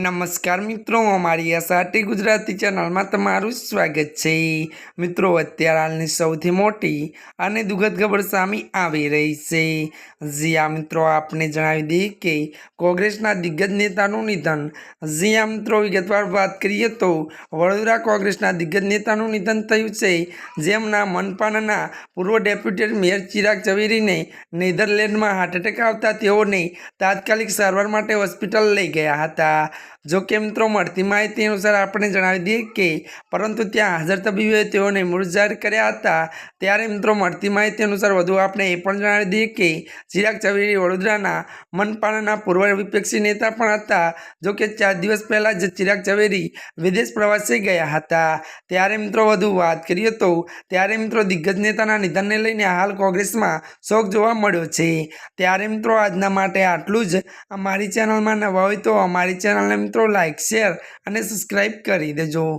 નમસ્કાર મિત્રો, અમારી એસઆરટી ગુજરાતી ચેનલમાં તમારું સ્વાગત છે. મિત્રો, અત્યારે હાલની સૌથી મોટી અને દુઃખદ ખબર સામે આવી રહી છે. જીયા મિત્રો, આપને જણાવી દઈએ કે કોંગ્રેસના દિગ્ગજ નેતાનું નિધન. જીયા મિત્રો, વિગતવાર વાત કરીએ તો વડોદરા કોંગ્રેસના દિગ્ગજ નેતાનું નિધન થયું છે. જેમના મનપાનના પૂર્વ ડેપ્યુટી મેયર ચિરાગ ઝવેરીને નેધરલેન્ડમાં હાર્ટ એટેક આવતા તેઓને તાત્કાલિક સારવાર માટે હોસ્પિટલ લઈ ગયા હતા. જો કે મિત્રો, મળતી માહિતી અનુસાર આપણે જણાવી દઈએ કે પરંતુ ત્યાં હાજર તબીબોએ તેઓને મૃત જાહેર કર્યા હતા. ત્યારે મિત્રો, મળતી માહિતી અનુસાર વધુ આપણે એ પણ જણાવી દઈએ કે ચિરાગ ઝવેરી વડોદરાના મનપાના પૂર્વ વિપક્ષી નેતા પણ હતા. જો કે ચાર દિવસ પહેલાં જ ચિરાગ ચવેરી વિદેશ પ્રવાસે ગયા હતા. ત્યારે મિત્રો, વધુ વાત કરીએ તો ત્યારે મિત્રો, દિગ્ગજ નેતાના નિધનને લઈને હાલ કોંગ્રેસમાં શોક જોવા મળ્યો છે. ત્યારે મિત્રો, આજના માટે આટલું જ. અમારી ચેનલમાં નવા હોય તો અમારી ચેનલને મિત્રો લાઇક શેર અને સબસ્ક્રાઈબ કરી દેજો.